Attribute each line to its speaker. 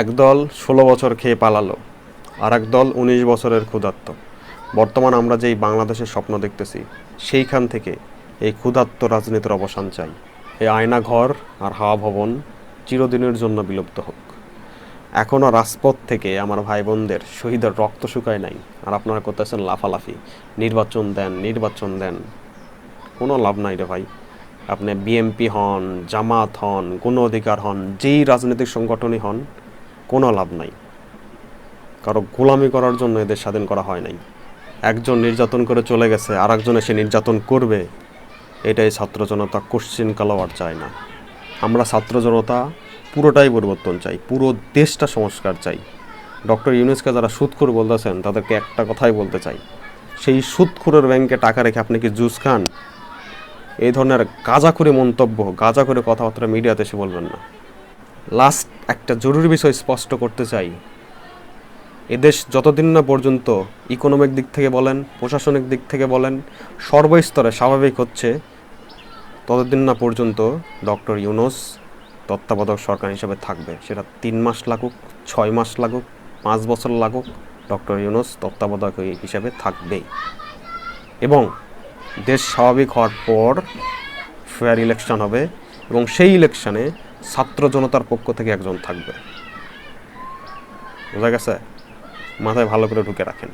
Speaker 1: একদল ষোলো বছর খেয়ে পালালো আর একদল উনিশ বছরের ক্ষুধার্ত। বর্তমান আমরা যেই বাংলাদেশের স্বপ্ন দেখতেছি, সেইখান থেকে এই ক্ষুধার্ত রাজনীতির অবসান চাই। এই আয়না ঘর আর হাওয়া ভবন চিরদিনের জন্য বিলুপ্ত হোক। এখনও রাজপথ থেকে আমার ভাই বোনদের শহীদের রক্ত শুকায় নাই, আর আপনারা করতেছেন লাফালাফি। নির্বাচন দেন নির্বাচন দেন। কোনো লাভ নাই রে ভাই। আপনি বিএমপি হন, জামাত হন, কোনো অধিকার হন, যেই রাজনৈতিক সংগঠনই হন কোনো লাভ নাই। কারও গোলামি করার জন্য এদের স্বাধীন করা হয় নাই। একজন নির্যাতন করে চলে গেছে আর একজন এসে নির্যাতন করবে। এটাই ছাত্র জনতা কোশ্চিন কালো আর চায় না। আমরা ছাত্র জনতা পুরোটাই পরিবর্তন চাই, পুরো দেশটা সংস্কার চাই। ডক্টর ইউনুসকে যারা সুদখুর বলতেছেন, তাদেরকে একটা কথাই বলতে চাই। সেই সুদখুরের ব্যাংকে টাকা রেখে আপনি কি জুস খান? এই ধরনের গাঁজা করে মন্তব্য গাঁজা করে কথাবার্তা মিডিয়াতে এসে বলবেন না। লাস্ট একটা জরুরি বিষয় স্পষ্ট করতে চাই। এদেশ যতদিন না পর্যন্ত ইকোনমিক দিক থেকে বলেন, প্রশাসনিক দিক থেকে বলেন, সর্বস্তরে স্বাভাবিক হচ্ছে, ততদিন না পর্যন্ত ডক্টর ইউনুস তত্ত্বাবধায়ক সরকার হিসেবে থাকবে। সেটা তিন মাস লাগুক, ছয় মাস লাগুক, পাঁচ বছর লাগুক, ডক্টর ইউনুস তত্ত্বাবধায়ক হিসেবে থাকবেই এবং দেশ স্বাভাবিক হওয়ার পর ফেয়ার ইলেকশন হবে এবং সেই ইলেকশনে ছাত্র জনতার পক্ষ থেকে একজন থাকবে। বোঝা গেছে? মাথায় ভালো করে ঢুকে রাখেন।